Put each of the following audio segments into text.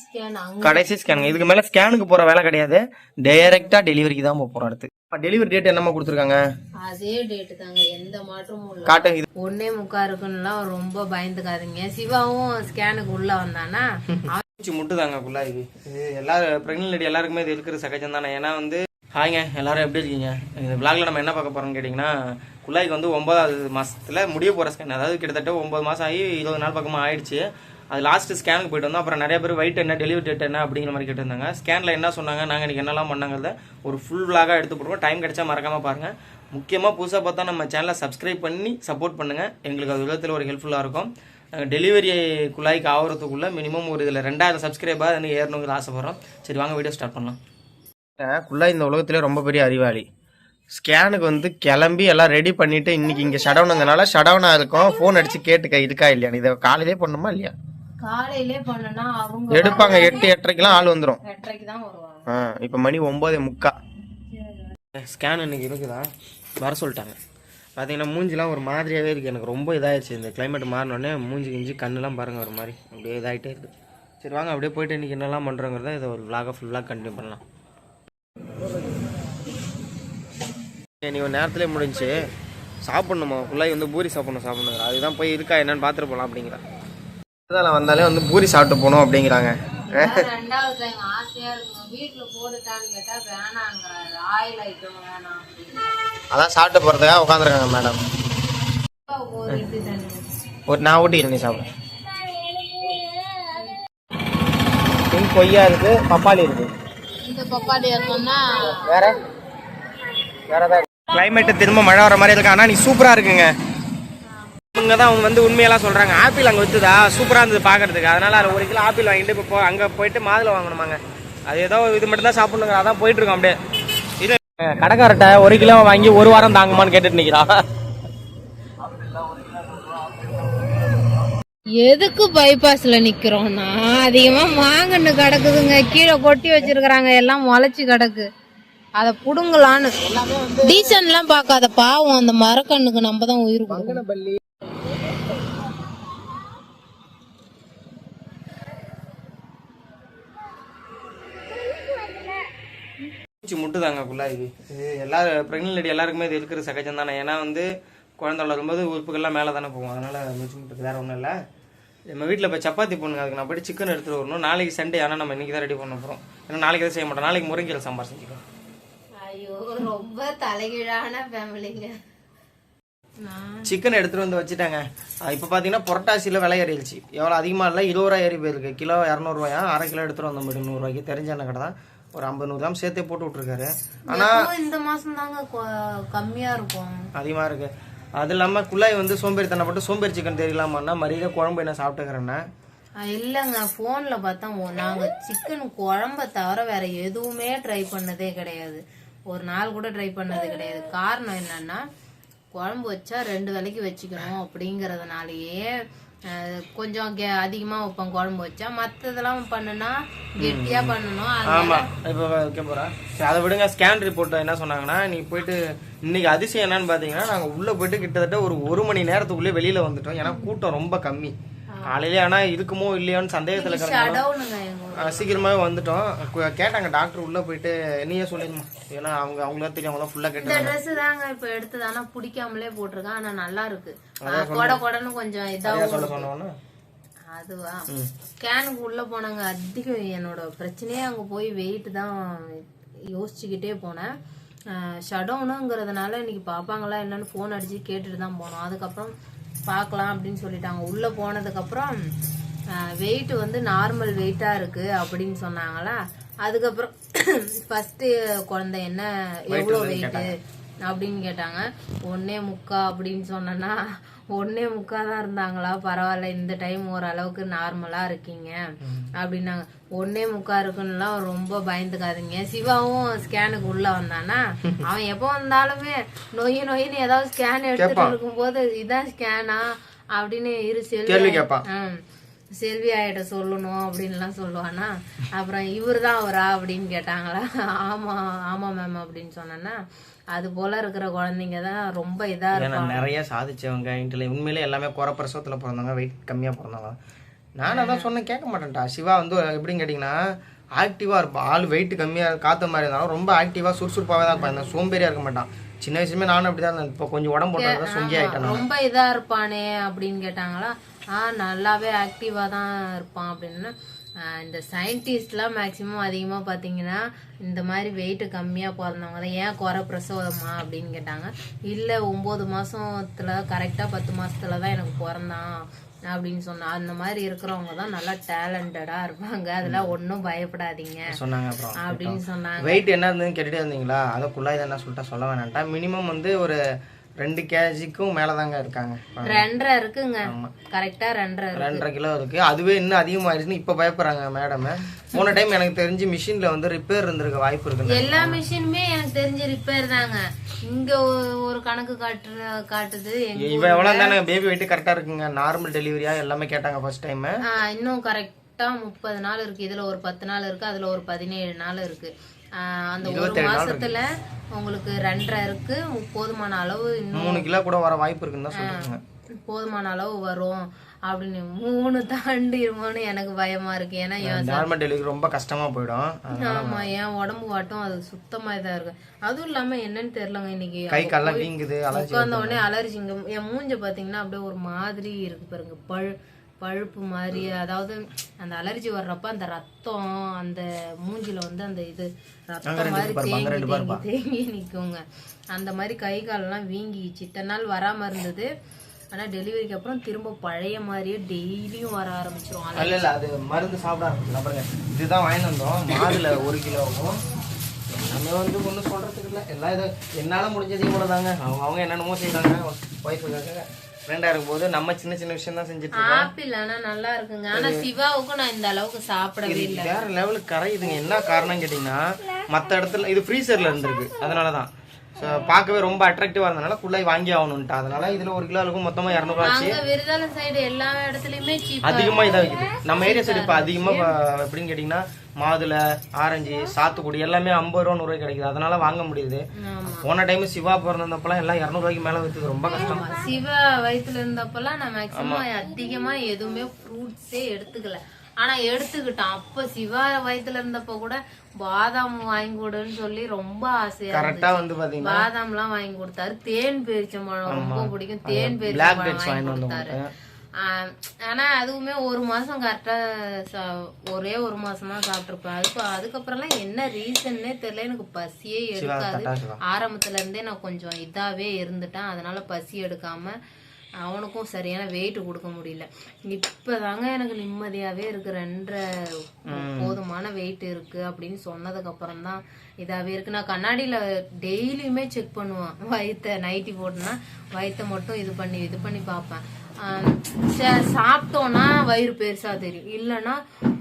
Scan அங்க கடைசி scan இதுக்கு மேல ஸ்கேனுக்கு போற வேலை கிடையாது. டைரக்டா டெலிவரிக்கு தான் போக போறோம் அடுத்து. டெலிவரி டேட் என்னமா கொடுத்துருக்காங்க? அதே டேட் தாங்க. எந்த மாற்றமும் இல்ல. காட்டு இது. ஒன்னே முக்கா இருக்குன்னுலாம் ரொம்ப பயந்துக்காதீங்க. சிவாவும் ஸ்கேனுக்கு உள்ள வந்தானா? மூச்சு முட்டுதாங்க ஃபுல்லா இது. எல்லாரும் பிரெக்னென்ட் லேடி எல்லாருக்குமே இது இருக்கிற சகஜம் தானே. ஏன்னா வந்து ஹாய்ங்க எல்லாரும் எப்படி இருக்கீங்க? இந்த விளாக்ல நம்ம என்ன பார்க்க போறோம்னு கேட்டிங்கன்னா குழாய்க்கு வந்து ஒன்பதாவது மாசத்துல முடிய போற ஸ்கேன் அதாவது கிட்டத்தட்ட ஒன்பது மாசம் ஆகி இருபது நாள் பக்கமா ஆயிடுச்சு. அது லாஸ்ட் ஸ்கேனுக்கு போயிட்டு வந்தோம். அப்புறம் நிறைய பேர் வெயிட் என்ன டெலிவரி டேட் என்ன அப்படிங்கிற மாதிரி கேட்டிருந்தாங்க. ஸ்கேனில் என்ன சொன்னாங்க நாங்கள் இன்றைக்கி என்னெல்லாம் பண்ணாங்கிறத ஒரு ஃபுல் விளாகாக எடுத்து போடுவோம் டைம் கிடைச்சா மறக்காமல் பாருங்கள் முக்கியமாக புதுசாக பார்த்தா நம்ம சேனலை சப்ஸ்கிரைப் பண்ணி சப்போர்ட் பண்ணுங்கள் எங்களுக்கு அது விதத்தில் ஒரு ஹெல்ப்ஃபுல்லாக இருக்கும். நாங்கள் டெலிவரி குழாய்க்கு ஆகிறதுக்குள்ளே மினிமம் ஒரு இதில் ரெண்டாயிரம் சப்ஸ்கிரைபாக எனக்கு ஏறணுங்கிற ஆசைப்பட்றோம் சரி வாங்க வீடியோ ஸ்டார்ட் பண்ணலாம். குள்ளாய் இந்த உலகத்திலே ரொம்ப பெரிய அறிவாளி. ஸ்கேனுக்கு வந்து கிளம்பி எல்லாம் ரெடி பண்ணிவிட்டு இன்றைக்கி இங்கே ஷடவுனுங்கனால ஷடவுனாக இருக்கும். ஃபோன் அடித்து கேட்டுக்க இருக்கா இல்லையா இதை காலையிலே பண்ணணுமா இல்லையா? காலையிலே பண்ணனா அவங்க எடுப்பாங்க எட்டு எட்டரைக்கெல்லாம் ஆள் வந்துடும் எட்டரைக்கு தான் வருவாங்க. ஆ இப்போ மணி ஒம்பது முக்கா. ஸ்கேன் இன்னைக்கு இருக்குதா? வர சொல்லிட்டாங்க. பார்த்தீங்கன்னா மூஞ்சிலாம் ஒரு மாதிரியாகவே இருக்குது எனக்கு ரொம்ப இதாகிடுச்சு இந்த கிளைமேட் மாறினோடனே மூஞ்சி கிஞ்சி கண்ணுலாம் பாருங்கள் ஒரு மாதிரி. அப்படியே இதாகிட்டே இருக்குது சரி வாங்க அப்படியே போயிட்டு இன்றைக்கி என்னெல்லாம் பண்ணுறோங்கிறத இதை ஒரு vlog-ஆ ஃபுல்லாக கண்டினியூ பண்ணலாம். நீ ஒரு நேரத்துலேயே முடிஞ்சு சாப்பிட்ணுமா? ஃபுல்லாக வந்து பூரி சாப்பிட்ணும் சாப்பிட்ணுங்கிற. அதுதான் போய் இருக்கா என்னன்னு பார்த்துட்டு போகலாம் அப்படிங்கிற. இதில் வந்தாலே வந்து பூரி சாப்பிட்டு போகணும் அப்படிங்கிறாங்க. ரெண்டாவது எங்க ஆசையா இருக்குங்க வீட்டுல போட்டுட்டான்னு கேட்டா வேணாங்கிறாரு. ஆயில் ஐட்டம் வேணாம் அப்படின்னு. அதான் சாப்பிட்டு போகிறதுக்காக உட்காந்துருக்காங்க மேடம் ஒரு நான் ஊட்டிக்கிறேன் நீ சாப்பிடு. பின் கொய்யா இருக்கு பப்பாளி இருக்கு. இந்த பப்பாளி இருக்கணும்னா வேற? வேற ஏதாவது? கிளைமேட் திரும்ப மழை வர மாதிரி இருக்கு. ஆனா நீ சூப்பரா இருக்குங்க. இவங்க தான் அவங்க வந்து உண்மையெல்லாம் சொல்றாங்க. ஆப்பிள் அங்க வித்துதா? சூப்பரா இருந்தது பாக்குறதுக்கு. அதனால அதுல ஒரு கிலோ ஆப்பிள் வாங்கிட்டு இப்போ அங்க போயிட்டு மாதுளை வாங்கணுமாங்க. அது ஏதோ இது மட்டும் தான் சாப்பிடணுங்க அதான் போயிட்டு இருக்கோம் அப்படியே. இது கடைக்காரட்ட ஒரு கிலோ வாங்கி ஒரு வாரம் தாங்குமான்னு கேட்டுட்டு நிக்கிறா. எதுக்கு பைபாஸ்ல நிக்கிறோம்னா அதிகமா மாங்கன்னு கிடக்குதுங்க. கீழே கொட்டி வச்சிருக்கிறாங்க. எல்லாம் முளைச்சு கிடக்கு. அத புடுங்கலான்னு. டீசன்ட்லாம் பார்க்காத பாவம். அந்த மரக்கண்ணுக்கு நம்ம தான் உயிர் மூச்சு முட்டுதாங்க குழாய் இது எல்லாரும் ப்ரெக்னென்ட் லேடி எல்லாருக்குமே இது இருக்கிற சகஜம் தானே ஏன்னா வந்து குழந்தை வளரும்போது உறுப்புகள்லாம் மேலே தானே போகும். அதனால மூச்சு முட்டுக்கு வேற ஒன்றும் இல்லை. நம்ம வீட்டில் இப்போ சப்பாத்தி பண்ணுங்க அதுக்கு நான் போய்ட்டு சிக்கன் எடுத்துகிட்டு வரணும். நாளைக்கு சண்டே ஆனால் நம்ம இன்னைக்கு தான் ரெடி பண்ண போகிறோம் ஏன்னா நாளைக்கு எதுவும் செய்ய மாட்டோம். நாளைக்கு முருங்கீரை சாம்பார் செஞ்சுக்கலாம். ஐயோ ரொம்ப தலைகீழான ஃபேமிலிங்க சிக்கன் எடுத்துகிட்டு வந்து வச்சுட்டாங்க. இப்போ பார்த்தீங்கன்னா புரட்டாசியில் விலை ஏறிடுச்சு. எவ்வளோ அதிகமாக இல்லை? இருபது ரூபா ஏறி போயிருக்கு. கிலோ இரநூறுவாயா? அரை கிலோ எடுத்துகிட்டு வந்த மாதிரி நூறுரூவாய்க்கு தெரிஞ்ச என்ன கடை தான் ஒரு ஐம்பது நூறு கிராம் சேர்த்தே போட்டு விட்ருக்காரு ஆனால் இந்த மாசம் தாங்க கம்மியா இருக்கும். அதிகமாக இருக்கு. அது இல்லாமல் குழாய் வந்து சோம்பேறித்தனப்பட்டு சோம்பேறி சிக்கன் தெரியலாமான்னா மரியாதை குழம்பு என்ன சாப்பிட்டுக்கிறேன்னா. இல்லைங்க ஃபோன்ல பார்த்தா ஓ- நாங்க சிக்கன் குழம்ப தவிர வேற எதுவுமே ட்ரை பண்ணதே கிடையாது. ஒரு நாள் கூட ட்ரை பண்ணது கிடையாது. காரணம் என்னன்னா குழம்பு வச்சா ரெண்டு வேளைக்கு வச்சுக்கணும் அப்படிங்கறதுனாலயே கொஞ்சம் அதிகமா வைப்போம் குழம்பு வச்சா. மத்ததெல்லாம் பண்ணுனா கெட்டியா பண்ணணும். ஆமாம் இப்போ வைக்க போகிறேன் சரி அதை விடுங்க. ஸ்கேன் ரிப்போர்ட் என்ன சொன்னாங்கன்னா நீ போயிட்டு இன்னைக்கு அதிசயம் என்னன்னு பார்த்தீங்கன்னா நாங்கள் உள்ளே போயிட்டு கிட்டத்தட்ட ஒரு ஒரு மணி நேரத்துக்குள்ளே வெளியில் வந்துட்டோம். ஏன்னா கூட்டம் ரொம்ப கம்மி. காலையிலே ஆனால் இருக்குமோ இல்லையோன்னு சந்தேகத்தில். ஆ, சீக்கிரமாவே வந்துட்டோம். கேட்டாங்க டாக்டர் உள்ள போயிட்டு நீயே சொல்லிடுமா. ஏன்னா அவங்க அவங்களுக்கு தெரியும் அவங்க ஃபுல்லா இந்த கேட்டாங்க ட்ரெஸ் தாங்க இப்ப எடுத்தது. ஆனா பிடிக்காமலே போட்டிருக்கேன் ஆனா நல்லா இருக்கு. கொட கொடன்னு கொஞ்சம் இதாவும் சொல்ல சொன்னோன்னா? அதுவா? ஸ்கேனுக்கு உள்ள போனாங்க. அதிகம் என்னோட பிரச்சனையே அங்க போய் வெயிட் தான் யோசிச்சுக்கிட்டே போனேன். ஷடவுனுங்கிறதுனால இன்னைக்கு பாப்பாங்களா என்னன்னு ஃபோன் அடிச்சு கேட்டுட்டு தான் போனோம். அதுக்கப்புறம் பார்க்கலாம் அப்படின்னு சொல்லிட்டாங்க. உள்ள போனதுக்கப்புறம் வெயிட் வந்து நார்மல் வெயிட்டா இருக்கு அப்படின்னு சொன்னாங்களா? அதுக்கப்புறம் ஃபர்ஸ்ட் குழந்தை என்ன எவ்வளோ வெயிட்டு அப்படின்னு கேட்டாங்க. ஒன்னே முக்கா அப்படின்னு சொன்னேன்னா ஒன்னே முக்கா தான் இருந்தாங்களா? பரவாயில்ல இந்த டைம் ஓரளவுக்கு நார்மலா இருக்கீங்க. அப்படின்னாங்க. ஒன்னே முக்கா இருக்குன்னுலாம் ரொம்ப பயந்துக்காதீங்க. சிவாவும் ஸ்கேனுக்கு உள்ள வந்தானா அவன் எப்போ வந்தாலுமே நொய் நொயின்னு ஏதாவது ஸ்கேன் எடுத்துட்டு இருக்கும்போது இதான் ஸ்கேனா அப்படின்னு இரு செல்வி. செல்வி ஆயிட்ட சொல்லணும் அப்படின்லாம் சொல்லுவானா. அப்புறம் இவர் தான் அவரா அப்படின்னு கேட்டாங்களா. ஆமா ஆமா மேம் அப்படின்னு சொன்னேன்னா அது போல இருக்கிற குழந்தைங்க தான் ரொம்ப இதா இருக்கும் நிறைய சாதிச்சவங்க இன்டர்ல உண்மையிலே எல்லாமே குறை பிரசவத்தில் பிறந்தவங்க வெயிட் கம்மியாக பிறந்தவங்க. நான் அதான் சொன்னேன் கேட்க மாட்டேன்டா. சிவா வந்து எப்படின்னு கேட்டிங்கன்னா ஆக்டிவாக இருப்பான் ஆள் வெயிட் கம்மியாக காத்த மாதிரி இருந்தாலும் ரொம்ப ஆக்டிவாக சுறுசுறுப்பாகவே தான் இருப்பான். சோம்பேறியாக இருக்க மாட்டான். சின்ன வயசுமே நானும் அப்படி தான் இருந்தேன். இப்போ கொஞ்சம் உடம்பு போட்டதான் சொங்கி ஆகிட்டேன் நான். ரொம்ப இதா இருப்பானே அப்படின்னு கேட்டாங்களா? ஆ நல்லாவே ஆக்டிவா தான் இருப்பான் அப்படின்னு. இந்த சயின்டிஸ்ட்லாம் மேக்ஸிமம் அதிகமாக பார்த்தீங்கன்னா இந்த மாதிரி வெயிட் கம்மியாக பிறந்தவங்க தான். ஏன் குறை பிரசவமா அப்படின்னு கேட்டாங்க. இல்லை ஒம்பது மாசத்துல கரெக்டாக பத்து மாசத்துல தான் எனக்கு பிறந்தான். அப்படின்னு சொன்னா அந்த மாதிரி இருக்கிறவங்க தான் நல்லா டேலண்டடாக இருப்பாங்க. அதெல்லாம் ஒன்றும் பயப்படாதீங்க. சொன்னாங்க அப்புறம். அப்படின்னு சொன்னாங்க. வெயிட் என்ன இருந்ததுன்னு கேட்டுட்டே இருந்தீங்களா? அதை குள்ளாய் என்ன சொல்லிட்டா சொல்ல வேணாம்ட்டா. மினிமம் வந்து ஒரு ரெண்டு கேஜிக்கும் மேலே தாங்க இருக்காங்க ரெண்டரை இருக்குங்க. கரெக்டா ரெண்டரை. ரெண்டரை கிலோ இருக்கு. அதுவே இன்னும் அதிகமாயிருச்சுன்னு இப்போ பயப்படுறாங்க மேடம் போன டைம் எனக்கு தெரிஞ்சு மிஷினில் வந்து ரிப்பேர் இருந்திருக்க வாய்ப்பு இருக்குன்னு எல்லா மிஷினுமே எனக்கு தெரிஞ்ச ரிப்பேர் தாங்க. இங்க ஒரு கணக்கு காட்டு காட்டுது. எங்க இவ எவ்வளோ தானே பேபி வெயிட் கரெக்டாக இருக்குங்க. நார்மல் டெலிவரியா எல்லாமே கேட்டாங்க ஃபர்ஸ்ட் டைம் இன்னும் கரெக்டா முப்பது நாள் இருக்கு. இதுல ஒரு பத்து நாள் இருக்கு. அதுல ஒரு பதினேழு நாள் இருக்கு. ஆ, அந்த ஒரு மாசத்துல உங்களுக்கு ரெண்டரை இருக்கு போதுமான அளவு மூணு கிலோ கூட வர வாய்ப்பு இருக்குன்னு தான் சொல்றாங்க. போதுமான அளவு வரும் அப்படின்னு மூணு தாண்டிருமோன்னு எனக்கு பயமா இருக்கு. ஏன்னா என் நார்மல் டெலிவரி ரொம்ப கஷ்டமா போயிடும். ஆமா என் உடம்பு வாட்டும் அது சுத்தமா இதா இருக்கு. அதுவும் இல்லாம என்னன்னு தெரியலங்க இன்னைக்கு. கை கால்லாம் வீங்குது உட்கார்ந்த உடனே அலர்ஜிங்க என் மூஞ்ச பாத்தீங்கன்னா அப்படியே ஒரு மாதிரி இருக்கு பாருங்க பழு பழுப்பு மாதிரி அதாவது அந்த அலர்ஜி வர்றப்ப அந்த ரத்தம் அந்த மூஞ்சில வந்து அந்த இது ரத்தம் மாதிரி தேங்கி தேங்கி தேங்கி நிக்குங்க. அந்த மாதிரி கை காலெல்லாம் வீங்கிச்சு இத்தனை நாள் வராம இருந்தது. ஆனா டெலிவரிக்கு அப்புறம் திரும்ப பழைய மாதிரியே டெய்லியும் வர ஆரம்பிச்சிரும். இல்ல இல்ல அது மருந்து சாப்பிட ஆரம்பிச்சிடலாம் பாருங்க இதுதான் வாங்கிட்டு வந்தோம். மாதுளை ஒரு கிலோவும். எல்லாமே வந்து ஒன்றும் சொல்றதுக்கு இல்லை. எல்லாம் இது என்னால முடிஞ்சது இவ்வளோதாங்க அவங்க அவங்க என்னென்னமோ செய்றாங்க. ஒய்ஃபுக்காக ஃப்ரெண்டாக இருக்கும்போது நம்ம சின்ன சின்ன விஷயம் தான் செஞ்சுட்டு இருக்கோம். ஆப்பிள் ஆனா நல்லா இருக்குங்க. ஆனா சிவாவுக்கும் நான் இந்த அளவுக்கு சாப்பிடவே இல்லை. வேற லெவலுக்கு கரையுதுங்க என்ன காரணம் கேட்டிங்கன்னா மற்ற இடத்துல இது ஃப்ரீசரில் இருந்திருக்கு. அதனால தான் பார்க்கவே ரொம்ப அட்ராக்டிவாக இருந்தனால குள்ளாய் வாங்கி ஆகணுன்ட்டு அதனால இதில் ஒரு கிலோ இருக்கும் மொத்தமாக இரநூறுவா ஆச்சு. விருதாலம் சைடு எல்லா இடத்துலயுமே சீப் அதிகமாக இதாக விற்கிது நம்ம ஏரியா சைடு இப்போ அதிகமாக எப்படின்னு கேட்டிங்கன்னா மாதுளை ஆரஞ்சு சாத்துக்குடி எல்லாமே ஐம்பது ரூபா நூறுரூவா கிடைக்குது. அதனால வாங்க முடியுது. போன டைம் சிவா பிறந்தப்பெல்லாம் எல்லாம் இரநூறுவாய்க்கு மேலே விற்றுது ரொம்ப கஷ்டம். சிவா வயித்துல இருந்தப்பெல்லாம் நான் மேக்சிமம் அதிகமா எதுவுமே ஃப்ரூட்ஸே எடுத்துக்கல. ஆனா எடுத்துக்கிட்டான். அப்ப சிவா வயித்துல இருந்தப்ப கூட பாதாம் வாங்கி கொடுன்னு சொல்லி ரொம்ப ஆசையா. கரெக்டாக வந்து பார்த்தீங்கன்னா பாதாம்லாம் வாங்கி கொடுத்தாரு. தேன் பேரிச்சம்பழம் ரொம்ப பிடிக்கும். தேன் பேரிச்சம்பழம் வாங்கி கொடுத்தாரு. வந்தோம் ஆஹ் ஆனா அதுவுமே ஒரு மாசம் கரெக்டா ஒரே ஒரு மாசம் தான் சாப்பிட்டுருப்பேன். அதுக்கு அதுக்கப்புறம்லாம் என்ன ரீசன்னே தெரியல. எனக்கு பசியே எடுக்காது. கரெக்டாக சிவா. ஆரம்பத்துல இருந்தே நான் கொஞ்சம் இதாவே இருந்துட்டேன். அதனால பசி எடுக்காம அவனுக்கும் சரியான வெயிட் கொடுக்க முடியல. இப்பதாங்க எனக்கு நிம்மதியாவே இருக்கு. ரெண்டரை போதுமான வெயிட் இருக்கு அப்படின்னு சொன்னதுக்கு அப்புறம் தான் இதாவே இருக்கு. நான் கண்ணாடியில டெய்லியுமே செக் பண்ணுவேன். வயித்த நைட்டி போட்டுனா வயித்த மட்டும் இது பண்ணி இது பண்ணி பார்ப்பேன். ச- சாப்பிட்டோன்னா வயிறு பெருசா தெரியும். இல்லைன்னா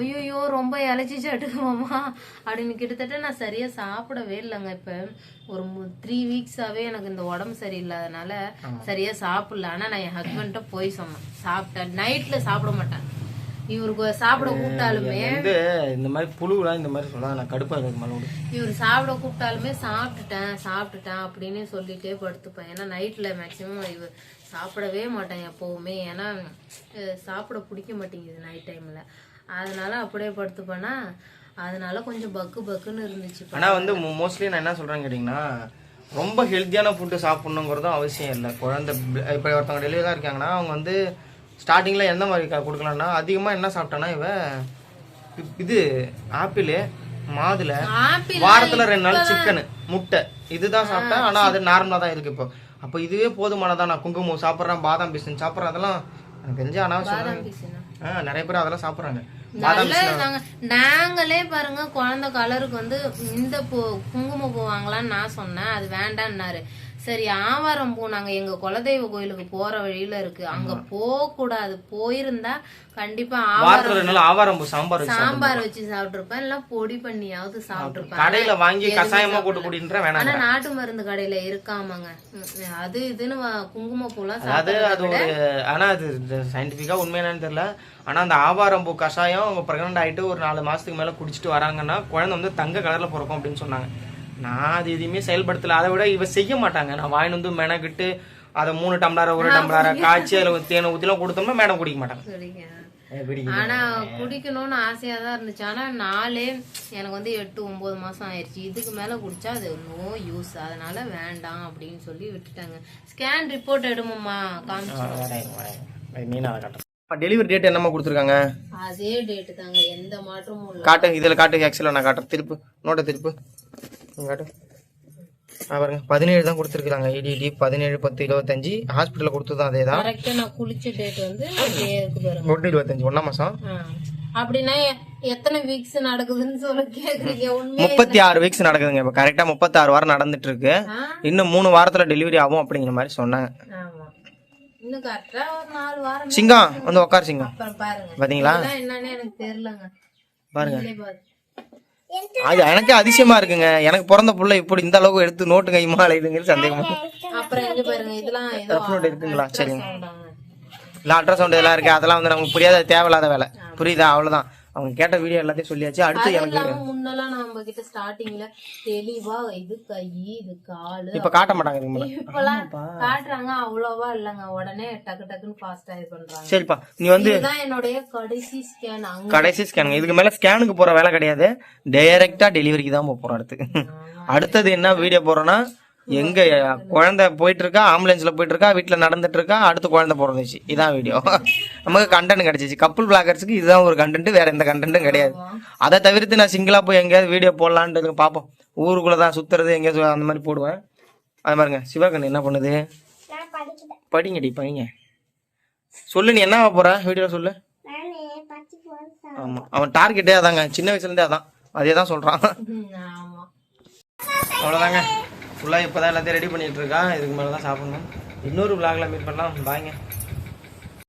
ஐயோ ரொம்ப இலைச்சி சாட்டுக்குமாமா அப்படின்னு கிட்டத்தட்ட நான் சரியா சாப்பிடவே இல்லைங்க இப்ப. ஒரு த்ரீ வீக்ஸாவே எனக்கு இந்த உடம்பு சரியில்லாதனால சரியா சாப்பிடல. ஆனா நான் என் ஹஸ்பண்ட்ட போய் சொன்னேன். சாப்பிட்டேன். நைட்ல சாப்பிட மாட்டேன். இவருக்கு சாப்பிட கூப்பிட்டாலுமே வந்து இந்த மாதிரி புழுலாம் இந்த மாதிரி சொல்லாத நான் கடுப்பாக இருக்கு மறுபடியும். இவர் சாப்பிட கூப்பிட்டாலுமே சாப்பிட்டுட்டேன் சாப்பிட்டுட்டேன் அப்படின்னு சொல்லிட்டே படுத்துப்பேன். ஏன்னா நைட்ல மேக்சிமம் இவர் சாப்பிடவே மாட்டேன் எப்பவுமே. ஏன்னா சாப்பிட பிடிக்க மாட்டேங்குது நைட் டைம்ல அதனால அப்படியே படுத்துப்பேனா அதனால கொஞ்சம் பக்கு பக்குன்னு இருந்துச்சு ஆனால் வந்து மோஸ்ட்லி நான் என்ன சொல்கிறேன்னு கேட்டிங்கன்னா ரொம்ப ஹெல்த்தியான ஃபுட்டு சாப்பிட்ணுங்கிறதும் அவசியம் இல்லை. குழந்தை இப்போ ஒருத்தவங்க டெலிவரி தான் இருக்காங்கன்னா அவங்க வந்து ஸ்டார்டிங்கில் எந்த மாதிரி க- கொடுக்கலாம்னா அதிகமாக என்ன சாப்பிட்டானா இவ இ- இது ஆப்பிள் மாதுளை வாரத்தில் ரெண்டு நாள் சிக்கனு முட்டை. இதுதான் சாப்பிட்டேன் ஆனால் அது நார்மலாக தான் இருக்கு இப்போ. அப்போ இதுவே போதுமானதான் நான் குங்குமம் சாப்பிட்றேன் பாதாம் பிஸ்னு சாப்பிட்றேன் அதெல்லாம் எனக்கு தெரிஞ்ச அனாவசியம். ஆ நிறைய பேர் அதெல்லாம் சாப்பிட்றாங்க. நாங்களே பாருங்க குழந்தை கலருக்கு வந்து இந்த பூ குங்கும பூ வாங்கலாம்னு நான் சொன்னேன் அது வேண்டான்னாரு சரி ஆவாரம் பூ நாங்க எங்க குலதெய்வ கோயிலுக்கு போற வழியில இருக்கு. அங்க போக கூடாது போயிருந்தா கண்டிப்பா ஆவாரம் ஆவாரம் பூ சாம்பார் வச்சு சாம்பார் வச்சு சாப்பிட்டுருப்பேன் இல்ல பொடி பண்ணியாவது சாப்பிட்டுருப்பேன் கடையில வாங்கி கசாயமா போட்டு குடின்ற வேணாம் ஆனா நாட்டு மருந்து கடையில இருக்காமாங்க. அது இதுன்னு குங்கும பூலாம் அதாவது அது ஒரு ஆனா அது சயின்டிஃபிக்கா உண்மை என்னன்னு தெரியல. ஆனா அந்த ஆவாரம் பூ கஷாயம் அவங்க பிரெக்னென்ட் ஆயிட்டு ஒரு நாலு மாசத்துக்கு மேல குடிச்சிட்டு வராங்கன்னா குழந்தை வந்து தங்க கலர்ல பிறக்கும் அப்படின்னு சொன்னாங்க. நான் அது எதையுமே செயல்படுத்தல. அதை விட இவ செய்ய மாட்டாங்க. நான் வாங்கிட்டு வந்து மெனக்கிட்டு அதை மூணு டம்ளர் ஒரு டம்ளர் காய்ச்சி அதில் தேனை ஊற்றிலாம் கொடுத்தோம்னா மேடம் குடிக்க மாட்டாங்க. ஆனா குடிக்கணும்னு ஆசையா தான் இருந்துச்சு. ஆனா நாளே எனக்கு வந்து எட்டு ஒன்பது மாசம் ஆயிருச்சு. இதுக்கு மேல குடிச்சா அது நோ யூஸ் அதனால வேண்டாம் அப்படின்னு சொல்லி விட்டுட்டாங்க. ஸ்கேன் ரிப்போர்ட் எடுமோம்மா. காமிச்சு. டெலிவரி டேட் என்னம்மா கொடுத்துருக்காங்க? அதே டேட்டு தாங்க. எந்த மாற்றமும் காட்டு இதில் காட்டு ஆக்சுவலாக நான் காட்டுறேன். திருப்பு நோட்டை திருப்பு. இங்க காட்டு ஆ பாருங்க. பதினேழு தான் கொடுத்துருக்காங்க இடிடி பதினேழு பத்து இருபத்தஞ்சு. ஹாஸ்பிட்டலில் கொடுத்தது அதே தான். நான் குளிச்ச டேட் வந்து ஒன்று இருபத்தஞ்சு. ஒன்றாம் மாதம். அப்படின்னா எத்தனை வீக்ஸ் நடக்குதுன்னு சொல்ல கேக்குறீங்க. உண்மை முப்பத்தி ஆறு வீக்ஸ் நடக்குதுங்க. இப்போ கரெக்டாக முப்பத்தாறு வாரம் நடந்துட்டு இருக்கு? இன்னும் மூணு வாரத்தில் டெலிவரி ஆகும் அப்படிங்கிற மாதிரி சொன்னாங்க. சிங்கம் வந்து உட்கார் சிங்கம். இதெல்லாம் என்னன்னு எனக்கு தெரியலங்க. பாருங்க. அது எனக்கே அதிசயமா இருக்குங்க. எனக்கு பிறந்த புள்ள இப்படி இந்த அளவுக்கு எடுத்து நோட்டு கைமா அலையுதுங்கிறது சந்தேகமா அப்புறம் பாருங்க இதெல்லாம் இருக்குங்களா? சரிங்க. இல்லை அல்ட்ராசவுண்ட் இதெல்லாம் இருக்கு? அதெல்லாம் வந்து நமக்கு புரியாத தேவையில்லாத வேலை. புரியுதா? அவ்வளவுதான். அவங்க கேட்ட வீடியோ எல்லாத்தையும் சொல்லியாச்சு. அடுத்து எனக்கு முன்னெல்லாம் நம்ம கிட்ட ஸ்டார்டிங்ல தெளிவா இது கை இது காலு இப்ப காட்ட மாட்டாங்க மேல. இப்பெல்லாம் காட்டுறாங்க அவ்வளவா இல்லங்க. உடனே டக்கு டக்குன்னு ஃபாஸ்டா இது பண்றாங்க. சரிப்பா. நீ வந்து இதுதான் என்னுடைய கடைசி ஸ்கேன் அங்க கடைசி ஸ்கேனுங்க இதுக்கு மேல ஸ்கேனுக்கு போற வேலை கிடையாது. டைரக்டா டெலிவரிக்கு தான் போறோம் அடுத்து. அடுத்தது என்ன வீடியோ போறோம்னா எங்க குழந்தை போயிட்டு இருக்கா ஆம்புலன்ஸ்ல போயிட்டு இருக்கா வீட்டுல நடந்துட்டு இருக்கா அடுத்து குழந்தை பிறந்துச்சு. இதான் வீடியோ நமக்கு கண்டென்ட் கிடைச்சிச்சு. கப்புள் பிளாகர்ஸ்க்கு இதுதான் ஒரு கண்டென்ட் வேற எந்த கண்டென்ட்டும் கிடையாது. அதை தவிர்த்து நான் சிங்கிளா போய் எங்கேயாவது வீடியோ போடலான்ட்டு பார்ப்போம். ஊருக்குள்ள தான் சுத்துறது எங்கேயாவது அந்த மாதிரி போடுவேன். அது பாருங்க சிவகண்ணு என்ன பண்ணுது? படிங்கடி படிங்க. சொல்லு நீ என்ன போற? வீடியோ சொல்லு. ஆமா. அவன் டார்கெட்டே அதாங்க. சின்ன வயசுல இருந்தே அதான். அதே தான் சொல்றான் அவ்வளோதாங்க ஃபுல்லாக இப்போ தான் எல்லாத்தையும் ரெடி பண்ணிகிட்டு இருக்கான். இதுக்கு மேலே தான் சாப்பிட்ணும். இன்னொரு விளாகில் மீட் பண்ணலாம். பாய்ங்க